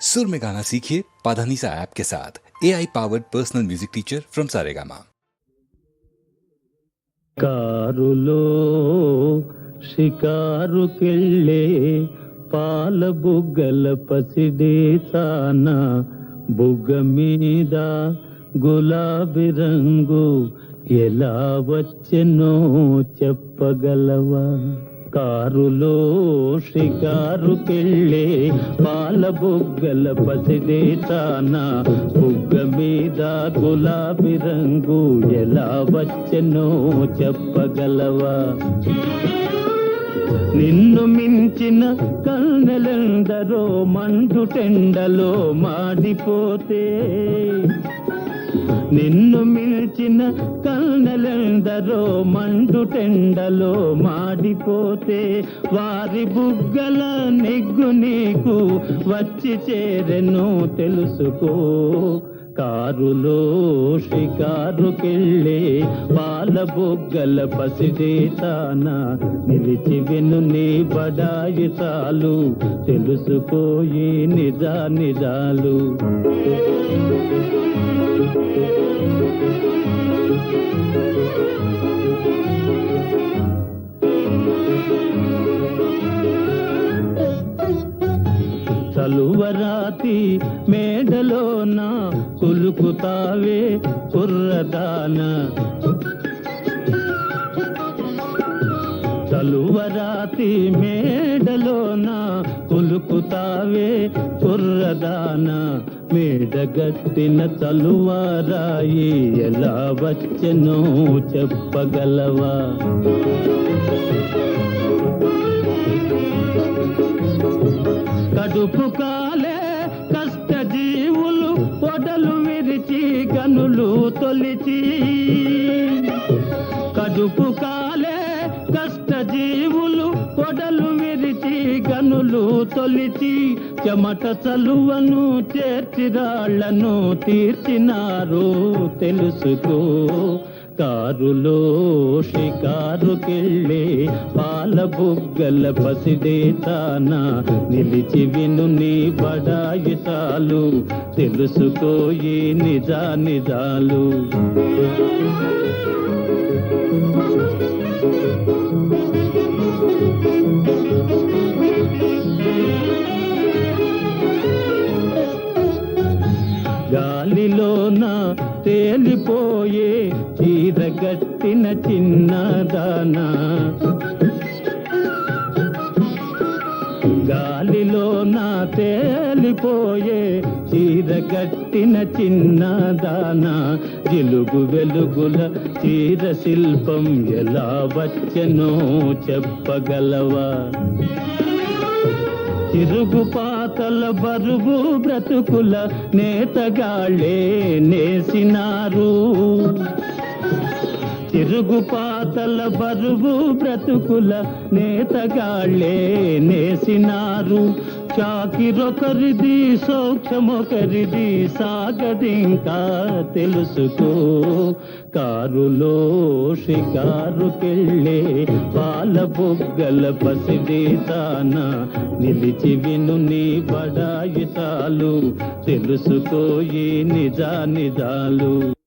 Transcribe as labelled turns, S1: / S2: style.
S1: सुर में गाना सीखिए पाधानीसा ऐप के साथ A I powered personal music teacher from Saregama
S2: కారులో షికారుకెళ్ళే పాల బుగ్గల పసిడే తాన బుగ్గ మీద గులాబీ రంగు ఎలా వచ్చెనో చెప్పగలవా కారులో షికారుకెళ్ళే పాల బుగ్గల పసిదే తానా. బుగ్గ మీద గులాబీ రంగు ఎలా వచ్చెనో చెప్పగలవా? నిన్ను మించిన కన్నెలెందరో మండుటెండలో మాడిపోతే నిన్ను మిల్చిన కన్నెలెందరో మండుటెండలో మాడిపోతే వారి బుగ్గల నిగ్గు నీకు వచ్చి చేరెను తెలుసుకో. కారులో షికారుకెళ్ళే పాల బొగ్గల పసిడే నిలిచి వెను నీ బడాయి చాలు తెలుసుకోయే నిజా నిజాలు చలువరాతి మేడలోన కులుకుతావే కుర్రదాన. తలువరాతి మేడలోన కులుకుతావే కుర్రదాన. మేడగట్టిన తలువారాయి ఎలా వచ్చెనో చెప్పగలవా? కడుపు జీవులు పొడలు విరిచి గనులు తొలిచి కడుపు కాలే కష్ట జీవులు పొడలు విరిచి గనులు తొలిచి చెమట చలువను చేర్చిరాళ్ళను తీర్చినారు తెలుసుకో. కారులో షికారుకెళ్ళే పాల బుగ్గల పసిడే నిలిచి విను నీ బడాయితాలు తెలుసుకోయి నిజా నిజాలు గాలిలోన తేలిపోయే చీరగట్టిన చిన్నదానా గాలిలోన తేలిపోయే చీరగట్టిన చిన్నదానా జిలుగు వెలుగుల చీర శిల్పం ఎలా వచ్చనో చెప్పగలవా? తిరుగు పాతల బరువు బ్రతుకుల నేతగాళ్ళే నేసినారు. తిరుగు పాతల బరువు బ్రతుకుల నేతగాళ్ళే నేసినారు. చాకిరొకరిది సౌఖ్యమొకరిది సాగదింకా తెలుసుకో. కారులో షికారుకెళ్ళే పాల బొగ్గల పసిడి తాన నిలిచి విను నీ బడాయి తాలు. తెలుసుకోయి నిజా నిజాలు